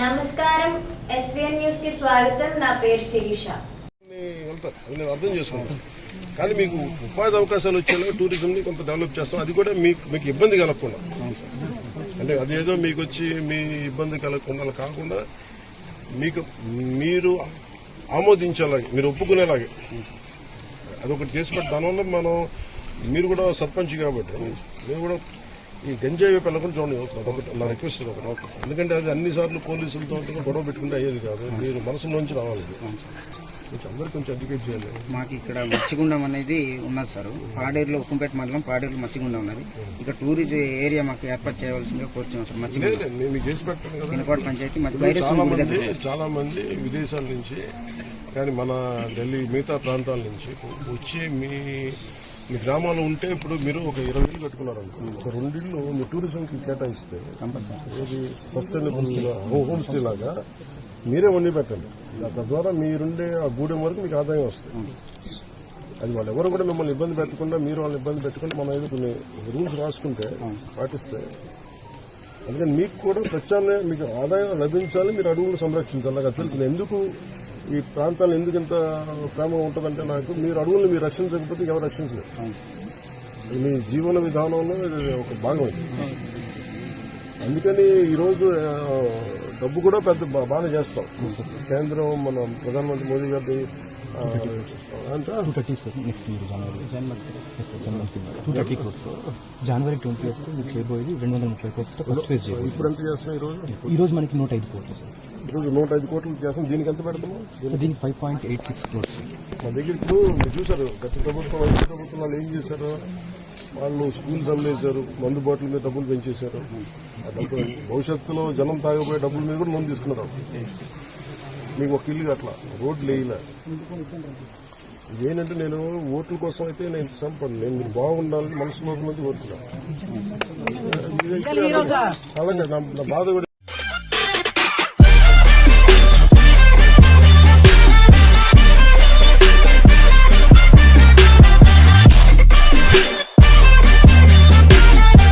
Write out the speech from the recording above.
నమస్కారం. ఎస్విఎన్ న్యూస్కి స్వాగతం. నా పేరు శిరీష. నేను అర్థం చేసుకుంటాను కానీ మీకు ఉపాధి అవకాశాలు వచ్చేలా టూరిజంని కొంత డెవలప్ చేస్తాం. అది కూడా మీకు మీకు ఇబ్బంది కలగకుండా. అంటే అదేదో మీకు వచ్చి మీ ఇబ్బంది కలగకుండా అలా కాకుండా మీకు మీరు ఆమోదించేలాగే మీరు ఒప్పుకునేలాగే. అదొకటి చేసి పెట్టి దానివల్ల మనం మీరు కూడా సర్పంచ్ కాబట్టి మీరు కూడా ఈ గంజాయి వైపు వెళ్ళకుండా చూడండి అదొకటి నా రిక్వెస్ట్ ఒకటి. ఎందుకంటే అది అన్ని సార్లు పోలీసులతో గొడవ పెట్టుకుంటే అయ్యేది కాదు. మీరు మనసులోంచి రావాలి. కొంచెం కొంచెం ఎడ్యుకేట్ చేయాలి. మాకు ఇక్కడ మచ్చిగుండం అనేది ఉన్నది సార్. పాడేరులో ఉక్కంపేట మండలం పాడేరులో మచ్చిగుండం ఉన్నది. ఇక్కడ టూరిజం ఏరియా మాకు ఏర్పాటు చేయవలసిందిగా కోరుతున్నాం సార్. మచ్చిగుండం చేసి పెట్టాను పంచాయతీ చాలా మంది విదేశాల నుంచి కానీ మన ఢిల్లీ మిగతా ప్రాంతాల నుంచి వచ్చి మీ మీ గ్రామాలు ఉంటే ఇప్పుడు మీరు ఒక ఇరవై ఇల్లు కట్టుకున్నారు అనుకో ఒక రెండిళ్ళు మీ టూరిజంకి కేటాయిస్తే ఏది సస్టైనబుల్ హోమ్ స్టే లాగా మీరే వండి పెట్టండి. తద్వారా మీరుండే ఆ గూడెం వరకు మీకు ఆదాయం వస్తుంది. అది వాళ్ళు ఎవరు కూడా మిమ్మల్ని ఇబ్బంది పెట్టకుండా మీరు వాళ్ళని ఇబ్బంది పెట్టకుండా మనం ఏదో కొన్ని రూల్స్ రాసుకుంటే పాటిస్తే అందుకని మీకు కూడా ప్రత్యామ్నాయం మీకు ఆదాయం లభించాలి మీరు అడవులను సంరక్షించాలి. నాకు తెలుసు ఎందుకు ఈ ప్రాంతాలు ఎందుకు ఇంత ప్రేమ ఉంటుందంటే నాకు మీరు అడవులను మీరు రక్షించకపోతే ఎవరు రక్షించలేదు మీ జీవన విధానంలో ఇది ఒక భాగం అందుకని ఈరోజు డబ్బు కూడా పెద్ద బా- బాగానే చేస్తాం. కేంద్రం మన ప్రధానమంత్రి మోదీ గారి జనవరి ట్వంటీ ఎయిత్ మీకు చేయబోయేది రెండు వందల ముప్పై కోట్లతో ఫస్ట్ ఫేజ్ ఇప్పుడు ఎంత చేస్తున్నాం ఈరోజు ఈ రోజు మనకి నూట ఐదు కోట్లు సార్. ఈరోజు నూట ఐదు కోట్లు చేస్తాం. దీనికి ఎంత దీనికి five point eight six crores మా దగ్గర ఇప్పుడు మీరు చూసారు గత ప్రభుత్వం వైద్య ప్రభుత్వం వాళ్ళు ఏం చేశారు? వాళ్ళు స్కూల్స్ అమ్మేశారు మందు బాటిల్ మీద డబ్బులు పెంచేశారు. భవిష్యత్తులో జనం తాగబోయే డబ్బుల మీద కూడా మందు తీసుకున్నారు మీకు ఒక ఇల్లు అట్లా రోడ్లు వేయలే ఇదేంటంటే నేను ఓట్ల కోసం అయితే నేను సంపను నేను మీరు బాగుండాలని మనసులో నుంచి కోరుతున్నాను అలాగే నా బాధ